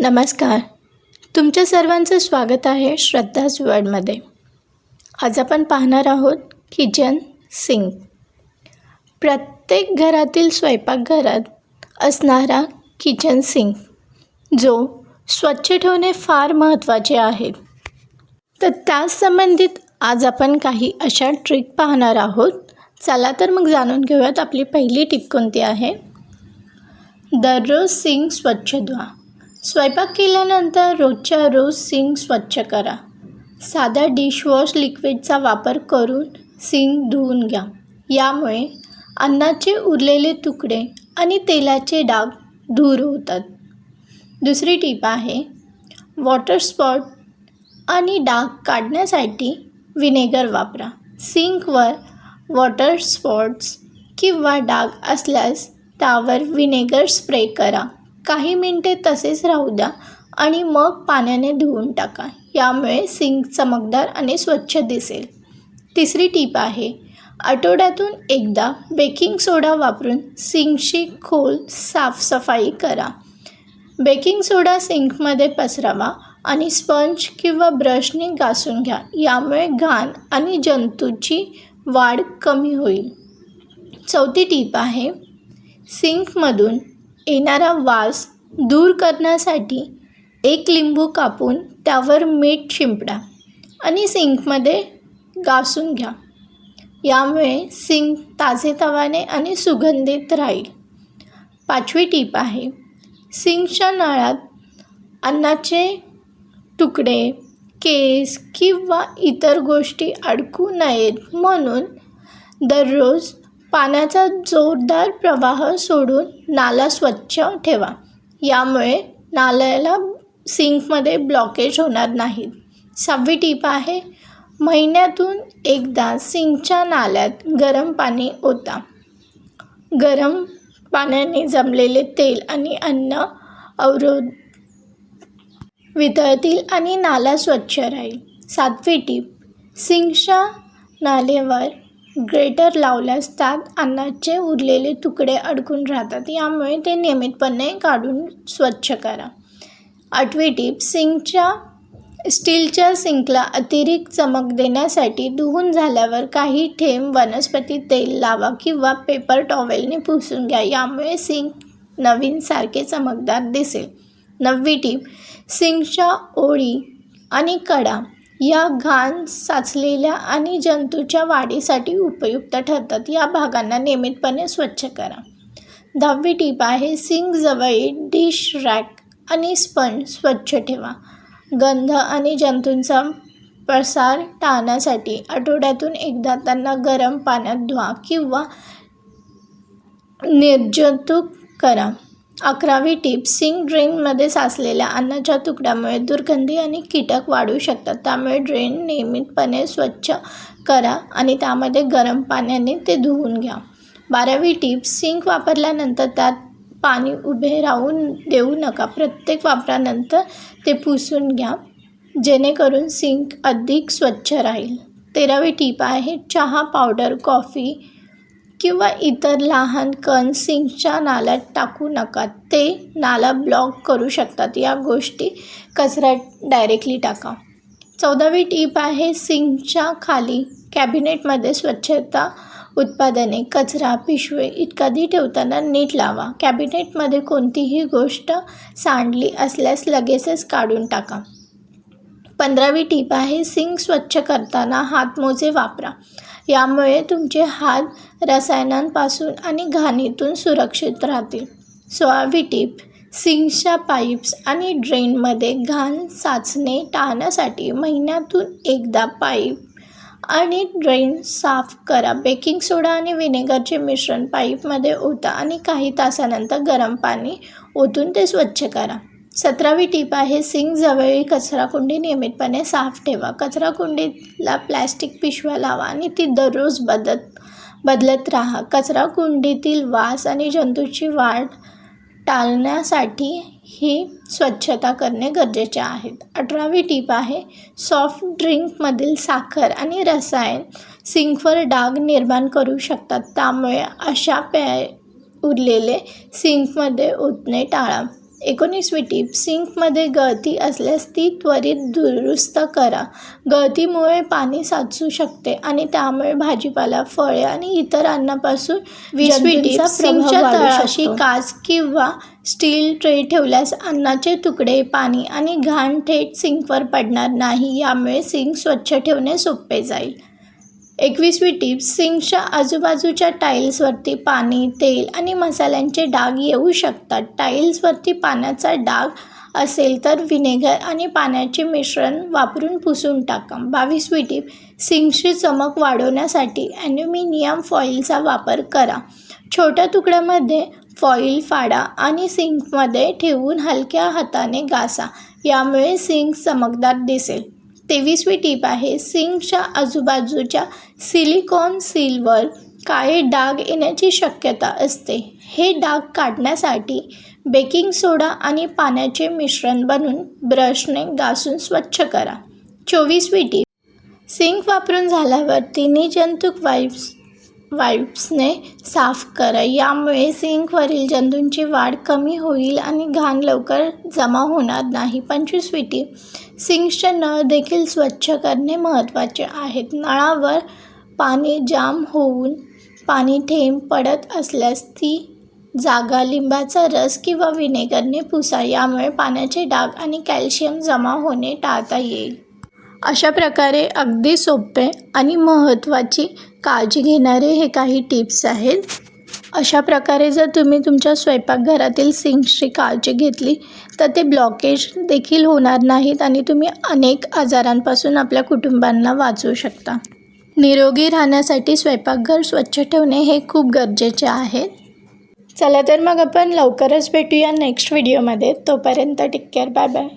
नमस्कार. तुमच्या सर्वांचं स्वागत आहे श्रद्धाच वर्डमध्ये आज आपण पाहणार आहोत किचन सिंक. प्रत्येक घरातील स्वयंपाकघरात असणारा किचन सिंक जो स्वच्छ ठेवणे फार महत्त्वाचे आहे. तर त्याच संबंधित आज आपण काही अशा ट्रिक पाहणार आहोत. चला तर मग जाणून घेऊयात आपली पहिली टिप कोणती आहे. दररोज सिंक स्वच्छ धुवा. स्वयंपाक केल्यानंतर रोजच्या रोज सिंक स्वच्छ करा. साधा डिशवॉश लिक्विडचा वापर करून सिंक धुवून घ्या. यामुळे अन्नाचे उरलेले तुकडे आणि तेलाचे डाग दूर होतात. दुसरी टीप आहे वॉटर स्पॉट आणि डाग काढण्यासाठी विनेगर वापरा. सिंकवर वॉटर स्पॉट्स किंवा डाग असल्यास त्यावर विनेगर स्प्रे करा. काही मिनटे तसेच राहू द्या आणि मग पाण्याने धुवून टाका. यामुळे सिंक चमकदार आणि स्वच्छ दिसेल. तिसरी टीप आहे आठवड्यातून एकदा बेकिंग सोडा वापरून सिंकची खोल साफसफाई करा. बेकिंग सोडा सिंकमध्ये पसरावा आणि स्पंज किंवा ब्रशने घासून घ्या. यामुळे घाण आणि जंतूची वाढ कमी होईल. चौथी टीप आहे सिंकमधून येणारा वास दूर करण्यासाठी एक लिंबू कापून त्यावर मीठ शिंपडा आणि सिंकमध्ये घासून घ्या. यामुळे सिंक ताजेतवाने आणि सुगंधित राहील. पाचवी टीप आहे सिंकच्या नळात अन्नाचे तुकडे केस किंवा इतर गोष्टी अडकू नयेत म्हणून दररोज पाण्याचा जोरदार प्रवाह सोडून नाला स्वच्छ ठेवा. यामुळे नाल्याला सिंकमध्ये ब्लॉकेज होणार नाहीत सहावी टीप आहे महिन्यातून एकदा सिंकच्या नाल्यात गरम पाणी ओता. गरम पाण्याने जमलेले तेल आणि अन्न अवरोध वितळतील आणि नाला स्वच्छ राहील. सातवी टीप सिंकच्या नालेवर ग्रेटर लावल्यास त्यात अन्नाचे उरलेले तुकडे अडकून राहतात. यामुळे ते नियमितपणे काढून स्वच्छ करा. आठवी टीप सिंकच्या स्टीलच्या सिंकला अतिरिक्त चमक देण्यासाठी धुवून झाल्यावर काही थेंब वनस्पती तेल लावा किंवा पेपर टॉवेलने पुसून घ्या. यामुळे सिंक नवीन सारखे चमकदार दिसेल. नववी टीप सिंकच्या ओळी आणि कडा. या घाण साचलेल्या आणि जंतूच्या वाढीसाठी उपयुक्त ठरतात. या भागांना नियमितपणे स्वच्छ करा. दहावी टीप आहे सिंकजवळील डिश रॅक आणि स्पंज स्वच्छ ठेवा. गंध आणि जंतूंचा प्रसार टाळण्यासाठी आठवड्यातून एकदा त्यांना गरम पाण्यात धुवा किंवा निर्जंतुक करा. अकरावी टीप सिंक ड्रेनमध्ये साचलेल्या अन्नाच्या तुकड्यामुळे दुर्गंधी आणि कीटक वाढू शकतात. त्यामुळे ड्रेन नियमितपणे स्वच्छ करा आणि त्यामध्ये गरम पाण्याने ते धुवून घ्या. बारावी टीप सिंक वापरल्यानंतर त्यात पाणी उभे राहून देऊ नका. प्रत्येक वापरानंतर ते पुसून घ्या जेणेकरून सिंक अधिक स्वच्छ राहील. तेरावी टीप आहे चहा पावडर कॉफी किंवा इतर लहान कण सिंकच्या नाल्यात टाकू नका. ते नाला ब्लॉक करू शकतात. या गोष्टी कचऱ्यात डायरेक्टली टाका. चौदावी टीप आहे सिंकच्या खाली. कॅबिनेटमध्ये स्वच्छता उत्पादने कचरा पिशवे इत्यादी ठेवताना नीट लावा. कॅबिनेटमध्ये कोणतीही गोष्ट सांडली असल्यास लगेचच काढून टाका. पंधरावी टीप आहे सिंक स्वच्छ करताना हातमोजे वापरा. यामुळे तुमचे हात रसायनांपासून आणि घाणीतून सुरक्षित राहतील. सोळावी टीप सिंकच्या पाईप्स आणि ड्रेनमध्ये घाण साचणे टाळण्यासाठी महिन्यातून एकदा पाईप आणि ड्रेन साफ करा. बेकिंग सोडा आणि व्हिनेगरचे मिश्रण पाईपमध्ये ओता आणि काही तासानंतर गरम पाणी ओतून ते स्वच्छ करा. सतरावी टीप आहे सिंकजवळील कचराकुंडी नियमितपणे साफ ठेवा. कचराकुंडीला प्लॅस्टिक पिशव्या लावा आणि ती दररोज बदत बदलत राहा. कचराकुंडीतील वास आणि जंतूची वाढ टाळण्यासाठी ही स्वच्छता करणे गरजेचे आहेत अठरावी टीप आहे सॉफ्ट ड्रिंकमधील साखर आणि रसायन सिंकवर डाग निर्माण करू शकतात. त्यामुळे अशा पे उरलेले सिंकमध्ये ओतणे टाळा. एकोणीसवी टीप सिंकमध्ये गळती असल्यास ती त्वरित दुरुस्त करा. गळतीमुळे पाणी साचू शकते आणि त्यामुळे भाजीपाला फळे आणि इतर अन्नापासून वीसवी टीप, सिंकच्या तळाशी. काच किंवा स्टील ट्रे ठेवल्यास अन्नाचे तुकडे पाणी आणि घाण थेट सिंकवर पडणार नाही. यामुळे सिंक स्वच्छ ठेवणे सोपे जाईल. एकवीसवी टिप्स सिंकच्या आजूबाजूच्या टाईल्सवरती पाणी तेल आणि मसाल्यांचे डाग येऊ शकतात. टाईल्सवरती पाण्याचा डाग असेल तर व्हिनेगर आणि पाण्याचे मिश्रण वापरून पुसून टाका. बावीसवी टीप सिंकची चमक वाढवण्यासाठी ॲल्युमिनियम फॉईलचा वापर करा. छोट्या तुकड्यामध्ये फॉईल फाडा आणि सिंकमध्ये ठेवून हलक्या हाताने घासा. यामुळे सिंक चमकदार दिसेल. तेवीसवी टीप आहे. सिंकच्या आजूबाजूच्या सिलिकॉन सीलवर काळे डाग येण्याची शक्यता असते. हे डाग काढण्यासाठी बेकिंग सोडा आणि पाण्याचे मिश्रण बनवून ब्रशने घासून स्वच्छ करा. चोवीसवी टीप. सिंक वापरून झाल्यावर निर्जंतुक वाईप्स वाईप्सने साफ करा. यामुळे सिंकवरील जंतूंची वाढ कमी होईल आणि घाण लवकर जमा होणार नाही. पंचवीस विटी सिंकचे नळ देखील स्वच्छ करणे महत्त्वाचे आहेत. नळावर पाणी जाम होऊन पाणी थेंब पडत असल्यास ती जागा लिंबाचा रस किंवा व्हिनेगरने पुसा. यामुळे पाण्याचे डाग आणि कॅल्शियम जमा होणे टाळता येईल. अशा प्रकारे अगदी सोपे आणि महत्त्वाची काळजी घेणारे हे काही टिप्स आहेत. अशा प्रकारे जर तुम्ही तुमच्या स्वयंपाकघरातील सिंक्सची काळजी घेतली तर ते ब्लॉकेज देखील होणार नाहीत आणि तुम्ही अनेक आजारांपासून आपल्या कुटुंबांना वाचवू शकता. निरोगी राहण्यासाठी स्वयंपाकघर स्वच्छ ठेवणे हे खूप गरजेचे आहे. चला तर मग आपण लवकरच भेटूया नेक्स्ट व्हिडिओमध्ये तोपर्यंत टेक केअर बाय बाय